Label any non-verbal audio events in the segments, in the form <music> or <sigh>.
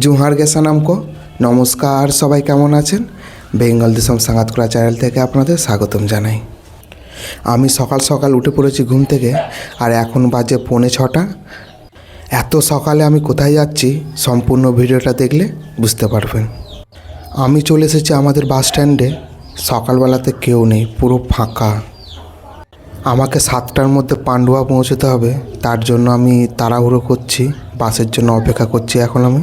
জুহার গেসা নামকো নমস্কার, সবাই কেমন আছেন? বেঙ্গল দিশম সাঙ্গাতকুড়া চ্যানেল থেকে আপনাদের স্বাগতম জানাই। আমি সকাল সকাল উঠে পড়েছি ঘুম থেকে, আর এখন বাজে পৌনে ছটা। এত সকালে আমি কোথায় যাচ্ছি, সম্পূর্ণ ভিডিওটা দেখলে বুঝতে পারবেন। আমি চলে এসেছি আমাদের বাস স্ট্যান্ডে। সকালবেলাতে কেউ নেই, পুরো ফাঁকা। আমাকে সাতটার মধ্যে পান্ডুয়া পৌঁছতে হবে, তার জন্য আমি তাড়াহুড়ো করছি, বাসের জন্য অপেক্ষা করছি এখন আমি।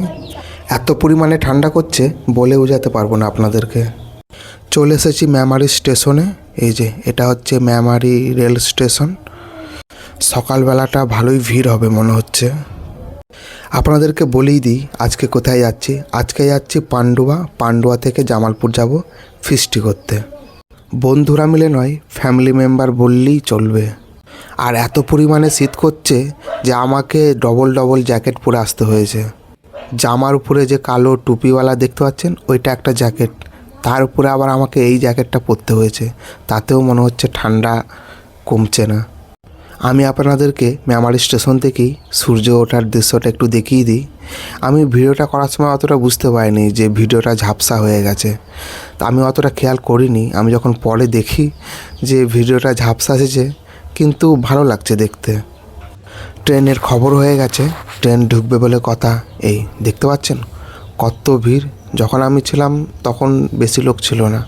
এত পরিমাণে ঠান্ডা করছে বলে বোঝাতে পারব না আপনাদেরকে। চলে এসেছি ম্যামারি স্টেশনে। এই যে, এটা হচ্ছে ম্যামারি রেল স্টেশন। সকালবেলাটা ভালোই ভিড় হবে মনে হচ্ছে। আপনাদেরকে বলেই দিই, আজকে কোথায় যাচ্ছি? আজকে যাচ্ছি পান্ডুয়া। পান্ডুয়া থেকে জামালপুর যাব ফিস্টি করতে। বন্ধুরা মিলে নয় ফ্যামিলি মেম্বার বললেই চলবে। আর এত পরিমাণে শীত করছে যে আমাকে ডবল ডবল জ্যাকেট পরে আসতে হয়েছে। জামার উপরে যে কালো টুপিওয়ালা দেখতে পাচ্ছেন, ওইটা একটা জ্যাকেট। তার উপরে আবার আমাকে এই জ্যাকেটটা পরতে হয়েছে। তাতেও মনে হচ্ছে ঠান্ডা কমছে না। আমি আপনাদেরকে মেমারি স্টেশন থেকেই সূর্য ওঠার দৃশ্যটা একটু দেখিয়ে দিই। আমি ভিডিওটা করার সময় অতটা বুঝতে পারিনি যে ভিডিওটা ঝাপসা হয়ে গেছে। তা আমি অতটা খেয়াল করিনি। আমি যখন পরে দেখি যে ভিডিওটা ঝাপসা এসেছে, কিন্তু ভালো লাগছে দেখতে। ট্রেনের খবর হয়ে গেছে। ট্রেন ঢুকবে বলে কথা। এই, দেখতে পাচ্ছেন? কত ভিড়। যখন আমি ছিলাম, তখন বেশি লোক ছিল না।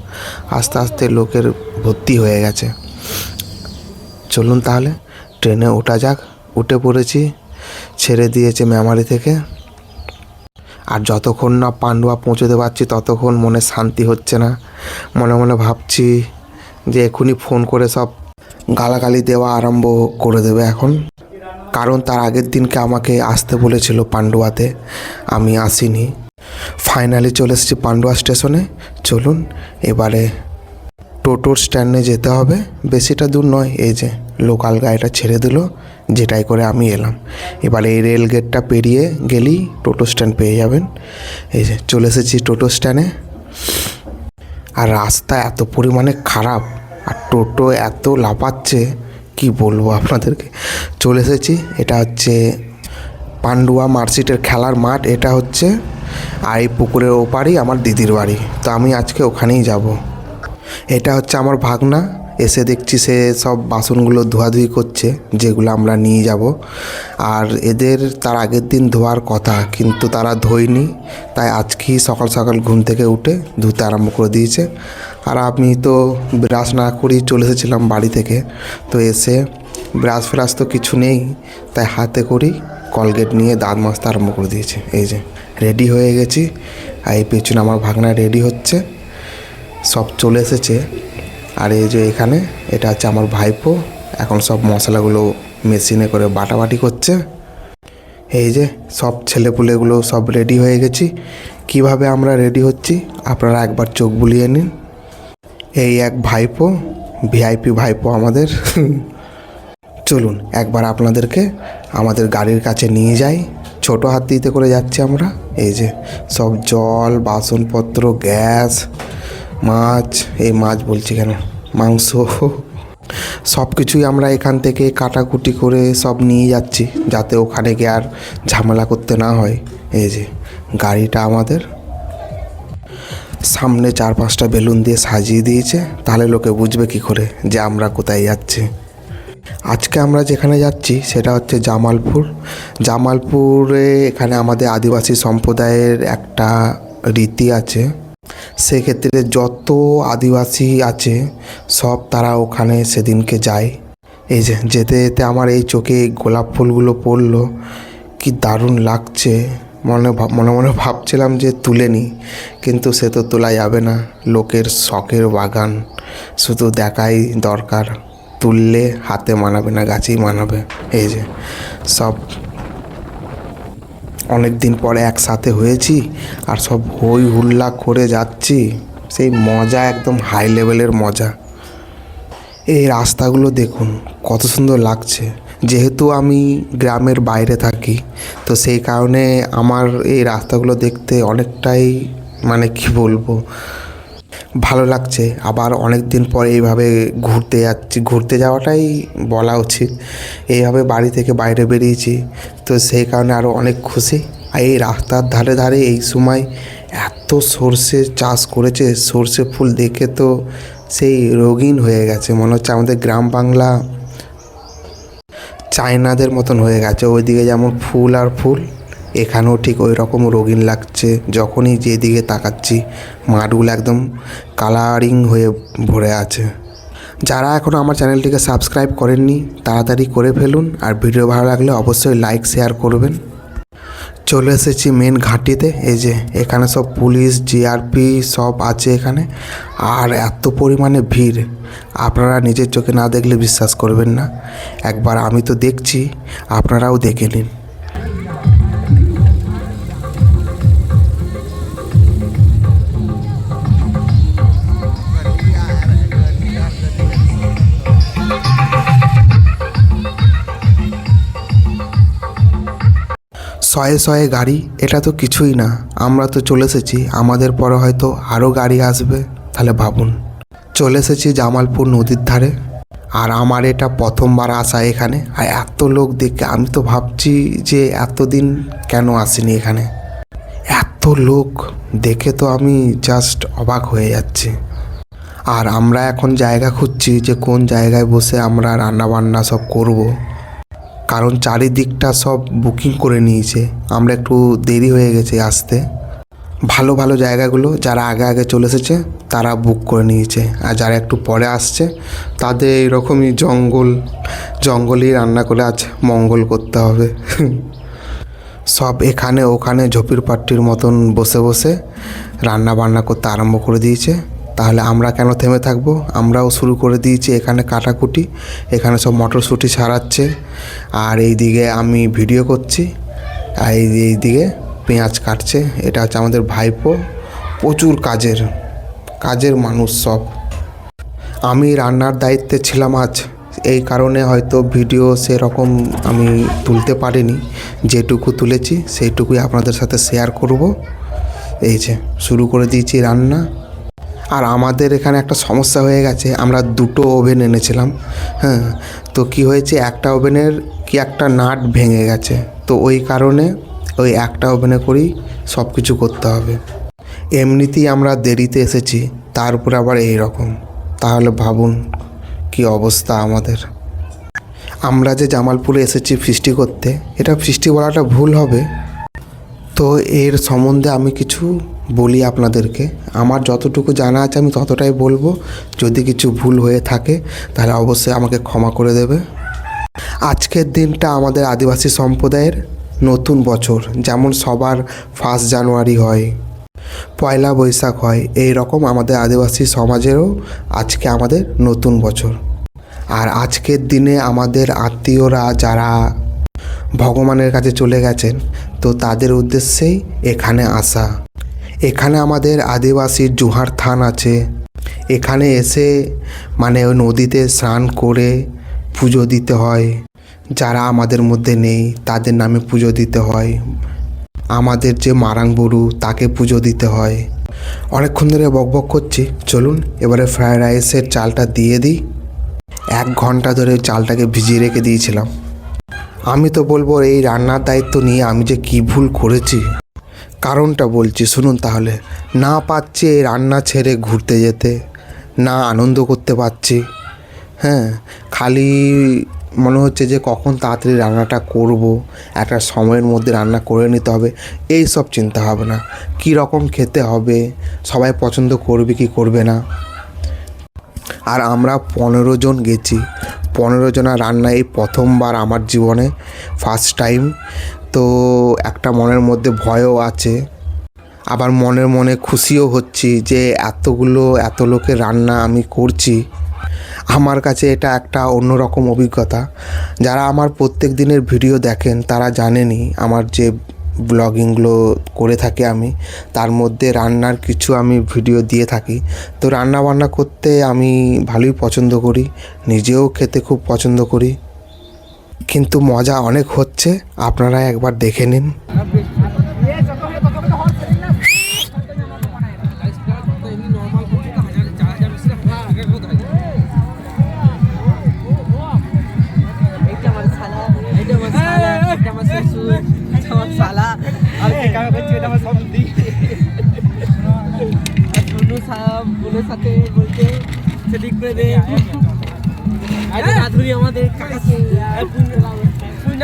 আস্তে আস্তে লোকের ভর্তি হয়ে গেছে। চলুন তাহলে, ট্রেনে ওঠা যাক। উঠে পড়েছি, ছেড়ে দিয়েছে মেমারি থেকে। আর যতক্ষণ না পান্ডুয়া পৌঁছতে পারছি, ততক্ষণ মনে শান্তি হচ্ছে না। মনে মনে ভাবছি যে এক্ষুনি ফোন করে সব গালাগালি দেওয়া আরম্ভ করে দেবে এখন। কারণ তার আগের দিনকে আমাকে আসতে বলেছিল পান্ডুয়াতে। আমি আসিনি। ফাইনালি চলে এসেছি পান্ডুয়া স্টেশনে। চলুন, এবারে টোটোর স্ট্যান্ডে যেতে হবে। বেশিটা দূর নয়, এই যে লোকাল গাড়িটা ছেড়ে দিল, যেটাই করে আমি এলাম। এবারে এই রেল গেটটা পেরিয়ে গেলেই টোটো স্ট্যান্ড পেয়ে যাবেন। এই যে চলে এসেছি টোটো স্ট্যান্ডে। আর রাস্তা এত পরিমাণে খারাপ, আর টোটো এত লাফাচ্ছে কি বলব আপনাদেরকে? চলে এসেছি। এটা হচ্ছে পান্ডুয়া মার্কশিটের খেলার মাঠ। এটা হচ্ছে আর এই পুকুরের ওপারই আমার দিদির বাড়ি। তো আমি আজকে ওখানেই যাব। এটা হচ্ছে আমার ভাগনা। এসে দেখছি সে সব বাসনগুলো ধোয়াধুয়ি করছে, যেগুলো আমরা নিয়ে যাব। আর এদের তার আগের দিন ধোয়ার কথা, কিন্তু তারা ধোয়নি। তাই আজকেই সকাল সকাল ঘুম থেকে উঠে ধুতে আরম্ভ করে দিয়েছে। আর আমি তো ব্রাশ না করেই চলে এসেছিলাম বাড়ি থেকে। তো এসে ব্রাশ ফ্রাশ তো কিছু নেই, তাই হাতে করি কলগেট নিয়ে দাঁত মাজতে আরম্ভ করে দিয়েছে। এই যে রেডি হয়ে গেছি। আর এই পেছনে আমার ভাগনা রেডি হচ্ছে। সব চলে এসেছে। আর এই যে এখানে, এটা হচ্ছে আমার ভাইপো। এখন সব মশলাগুলো মেশিনে করে বাটাবাটি করছে। এই যে, সব ছেলেপুলেগুলো সব রেডি হয়ে গেছি। কীভাবে আমরা রেডি হচ্ছি, আপনারা একবার চোখ বুলিয়ে নিন। এই এক ভাইপো, ভিআইপি ভাইপো আমাদের। চলুন, একবার আপনাদেরকে আমাদের গাড়ির কাছে নিয়ে যাই। ছোটো হাতিতে করে যাচ্ছি আমরা। এই যে, সব জল, বাসনপত্র, গ্যাস, মাছ, এই মাছ বলছি কেন? মাংস। সব কিছুই আমরা এখান থেকে কাটাকুটি করে সব নিয়ে যাচ্ছি, যাতে ওখানে গিয়ে আর ঝামেলা করতে না হয়। এই যে, গাড়িটা আমাদের। সামনে চার পাঁচটা বেলুন দিয়ে সাজিয়ে দিয়েছে, তাহলে লোকে বুঝবে কি করে যে আমরা কোথায় যাচ্ছি। আজকে আমরা যেখানে যাচ্ছি সেটা হচ্ছে জামালপুর। জামালপুরে এখানে আমাদের আদিবাসী সম্প্রদায়ের একটা রীতি আছে। সেক্ষেত্রে যত আদিবাসী আছে, সব তারা ওখানে সেদিনকে যায়। এই যে যেতে যেতে আমার এই চোখে গোলাপ ফুলগুলো পড়ল, কি দারুণ লাগছে। মনে মনে মনে ভাবছিলাম যে তুলে নিই কিন্তু সে তো তোলা যাবে না। লোকের শখের বাগান, শুধু দেখাই দরকার। তুললে হাতে মানাবে না, গাছেই মানাবে। এই যে, সব অনেক দিন পরে একসাথে হয়েছি, আর সব হই হুল্লা করে যাচ্ছি। সেই মজা একদম হাই লেভেলের মজা। এই রাস্তাগুলো দেখুন, কত সুন্দর লাগছে। যেহেতু আমি গ্রামের বাইরে থাকি, তো সেই কারণে আমার এই রাস্তাগুলো দেখতে অনেকটাই মানে কি বলব, ভালো লাগছে। আবার অনেক দিন পর এইভাবে ঘুরতে যাচ্ছি, ঘুরতে যাওয়াটাই বলা উচিত। এইভাবে বাড়ি থেকে বাইরে বেরিয়েছি, তো সেই কারণে আরও অনেক খুশি। আর এই রাস্তার ধারে ধারে এই সময় এত সর্ষে চাষ করেছে, সর্ষে ফুল দেখে তো সেই রঙিন হয়ে গেছে। মনে হচ্ছে আমাদের গ্রাম বাংলা চায়নাদের মতন হয়ে গেছে। ওইদিকে যেমন ফুল আর ফুল, এখানেও ঠিক ওই রকম রঙিন লাগছে। যখনই যেদিকে তাকাচ্ছি মাঠগুলো একদম কালারিং হয়ে ভরে আছে। যারা এখনও আমার চ্যানেলটিকে সাবস্ক্রাইব করেননি, তাড়াতাড়ি করে ফেলুন। আর ভিডিও ভালো লাগলে অবশ্যই লাইক, শেয়ার করবেন। চলে এসেছি মেন ঘাঁটিতে। এই যে, এখানে সব পুলিশ জিআরপি সব আছে এখানে। আর এত পরিমাণে ভিড়। আপনারা নিজের চোখে না দেখলে বিশ্বাস করবেন না। একবার আমি তো দেখছি, আপনারাও দেখে নিন। শয়ে শয়ে গাড়ি, এটা তো কিছুই না। আমরা তো চলে এসেছি, আমাদের পরে হয়তো আরও গাড়ি আসবে। তাহলে ভাবুন। চলে এসেছি জামালপুর নদীর ধারে। আর আমার এটা প্রথমবার আসা এখানে। আর এত লোক দেখে আমি তো ভাবছি যে এতদিন কেন আসিনি এখানে। এত লোক দেখে তো আমি জাস্ট অবাক হয়ে যাচ্ছি। আর আমরা এখন জায়গা খুঁজছি যে কোন জায়গায় বসে আমরা রান্না বান্না সব করব। কারণ চারিদিকটা সব বুকিং করে নিয়েছে। আমরা একটু দেরি হয়ে গেছে আসতে। ভালো ভালো জায়গাগুলো যারা আগে আগে চলে এসেছে, তারা বুক করে নিয়েছে। আর যারা একটু পরে আসছে, তাদের এরকমই জঙ্গল, জঙ্গলেই রান্না করে আজ মঙ্গল করতে হবে। <laughs> সব এখানে ওখানে ঝোপির পাট্টির মতন বসে বসে রান্না বান্না করতে আরম্ভ করে দিয়েছে। তাহলে আমরা কেন থেমে থাকব? আমরাও শুরু করে দিয়েছি এখানে কাটাকুটি, এখানে সব মটরশুঁটি ছাড়াচ্ছে। আর এই দিকে আমি ভিডিও করছি, আর এই এই দিকে পেঁয়াজ কাটছে, এটা হচ্ছে আমাদের ভাইপো। প্রচুর কাজের কাজের মানুষ সব। আমি রান্নার দায়িত্বে ছিলাম আজ, এই কারণে হয়তো ভিডিও সেরকম আমি তুলতে পারিনি। যেটুকু তুলেছি, সেইটুকুই আপনাদের সাথে শেয়ার করব। এই যে, শুরু করে দিয়েছি রান্না। আর আমাদের এখানে একটা সমস্যা হয়ে গেছে, আমরা দুটো ওভেন এনেছিলাম হ্যাঁ। তো কি হয়েছে, একটা ওভেনের কি একটা নাট ভেঙে গেছে, তো ওই কারণে ওই একটা ওভেনে করেই সব কিছু করতে হবে। এমনিতেই আমরা দেরিতে এসেছি, তার উপরে আবার এই রকম। তাহলে ভাবুন কি অবস্থা আমাদের। আমরা যে জামালপুরে এসেছি ফিস্টি করতে, এটা ফিস্টি বলাটা ভুল হবে। তো এর সম্বন্ধে আমি কিছু বলি আপনাদেরকে, আমার যতটুকু জানা আছে আমি ততটাই বলব। যদি কিছু ভুল হয়ে থাকে, তাহলে অবশ্যই আমাকে ক্ষমা করে দেবে। আজকের দিনটা আমাদের আদিবাসী সম্প্রদায়ের নতুন বছর, যেমন সবার ফার্স্ট জানুয়ারি হয়, পয়লা বৈশাখ হয় এই রকম আমাদের আদিবাসী সমাজেরও আজকে আমাদের নতুন বছর। আর আজকের দিনে আমাদের আত্মীয়রা যারা ভগবানের কাছে চলে গেছেন, তো তাদের উদ্দেশ্যেই এখানে আসা। এখানে আমাদের আদিবাসী জুহার থান আছে। এখানে এসে মানে ওই নদীতে স্নান করে পুজো দিতে হয়। যারা আমাদের মধ্যে নেই, তাদের নামে পুজো দিতে হয়। আমাদের যে মারাং বড়ু, তাকে পুজো দিতে হয়। অনেকক্ষণ ধরে বকবক করছি। চলুন, এবারে ফ্রায়েড রাইসের চালটা দিয়ে দিই। এক ঘণ্টা ধরে চালটাকে ভিজিয়ে রেখে দিয়েছিলাম। আমি তো বলব, এই রান্নার দায়িত্ব নিয়ে আমি যে কী ভুল করেছি। কারণটা বলছি, শুনুন তাহলে। না পাচ্ছি এই রান্না ছেড়ে ঘুরতে যেতে, না আনন্দ করতে পারছি। হ্যাঁ খালি মনে হচ্ছে যে কখন তাড়াতাড়ি রান্নাটা করব, একটা সময়ের মধ্যে রান্না করে নিতে হবে, এই সব চিন্তা ভাবনা। কী রকম খেতে হবে, সবাই পছন্দ করবে কি করবে না। আর আমরা পনেরো জন গেছি। পনেরো জনের রান্না এই প্রথমবার আমার জীবনে ফার্স্ট টাইম তো একটা মনের মধ্যে ভয়ও আছে। আবার মনের মনে খুশিও হচ্ছি যে এতগুলো, এত লোকের রান্না আমি করছি। আমার কাছে এটা একটা অন্যরকম অভিজ্ঞতা। যারা আমার প্রত্যেক দিনের ভিডিও দেখেন, তারা জানেনি আমার যে ব্লগিংগুলো করে থাকি আমি, তার মধ্যে রান্নার কিছু আমি ভিডিও দিয়ে থাকি। তো রান্না বান্না করতে আমি ভালোই পছন্দ করি, নিজেও খেতে খুব পছন্দ করি। কিন্তু মজা অনেক হচ্ছে। আপনারা একবার দেখে নিন।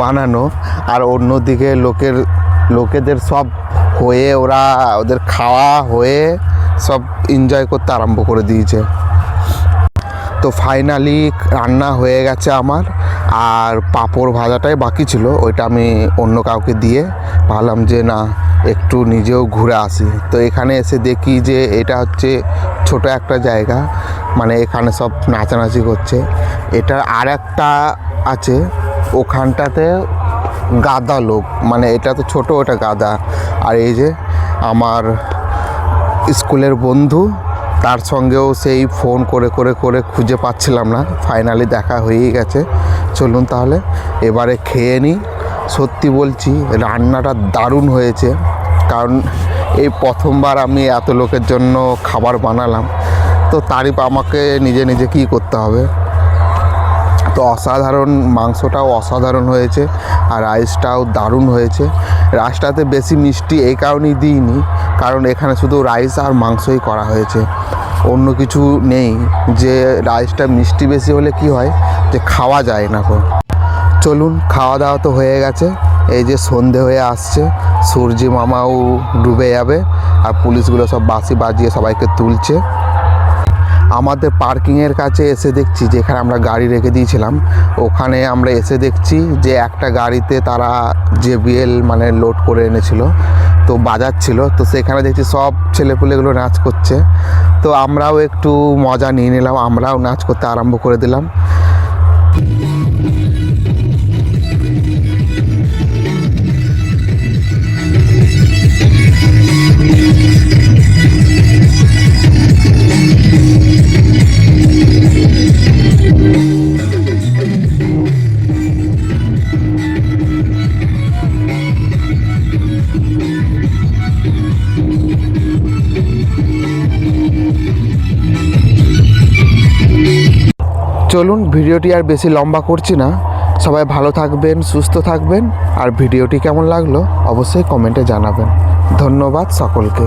বানানো আর অন্যদিকে লোকের, লোকেদের সব হয়ে ওরা ওদের খাওয়া হয়ে সব এনজয় করতে আরম্ভ করে দিয়েছে। তো ফাইনালি রান্না হয়ে গেছে আমার আর পাঁপড় ভাজাটাই বাকি ছিল, ওইটা আমি অন্য কাউকে দিয়ে ভাবলাম যে না, একটু নিজেও ঘুরে আসি। তো এখানে এসে দেখি যে এটা হচ্ছে ছোট একটা জায়গা মানে এখানে সব নাচানাচি করছে। এটার আর একটা আছে ওখানটাতে গাদা লোক মানে এটা তো ছোট, ওটা গাদা। আর এই যে আমার স্কুলের বন্ধু, তার সঙ্গেও সেই ফোন করে করে করে খুঁজে পাচ্ছিলাম না। ফাইনালি দেখা হয়েই গেছে। চলুন তাহলে, এবারে খেয়ে নিই সত্যি বলছি, রান্নাটা দারুণ হয়েছে। কারণ এই প্রথমবার আমি এত লোকের জন্য খাবার বানালাম। তো তারিফ আমাকে নিজে নিজে কী করতে হবে? তো অসাধারণ, মাংসটাও অসাধারণ হয়েছে আর রাইসটাও দারুণ হয়েছে। রাইসটাতে বেশি মিষ্টি এই কারণেই দিইনি, কারণ এখানে শুধু রাইস আর মাংসই করা হয়েছে। অন্য কিছু নেই, যে রাইসটা মিষ্টি বেশি হলে কি হয় যে খাওয়া যায় না গো চলুন খাওয়া দাওয়া তো হয়ে গেছে, এই যে সন্ধে হয়ে আসছে, সূর্যি মামাও ডুবে যাবে আর পুলিশগুলো সব বাসি বাজিয়ে সবাইকে তুলছে। আমাদের পার্কিংয়ের কাছে এসে দেখছি, যেখানে আমরা গাড়ি রেখে দিয়েছিলাম, ওখানে আমরা এসে দেখছি যে একটা গাড়িতে তারা জেবিএল মানে লোড করে এনেছিল, তো বাজাচ্ছিল তো সেখানে দেখছি সব ছেলেপুলেগুলো নাচ করছে। তো আমরাও একটু মজা নিয়ে নিলাম, আমরাও নাচ করতে আরম্ভ করে দিলাম। চলুন ভিডিওটি আর বেশি লম্বা করছি না। সবাই ভালো থাকবেন, সুস্থ থাকবেন। আর ভিডিওটি কেমন লাগল অবশ্যই কমেন্টে জানাবেন। ধন্যবাদ সকলকে।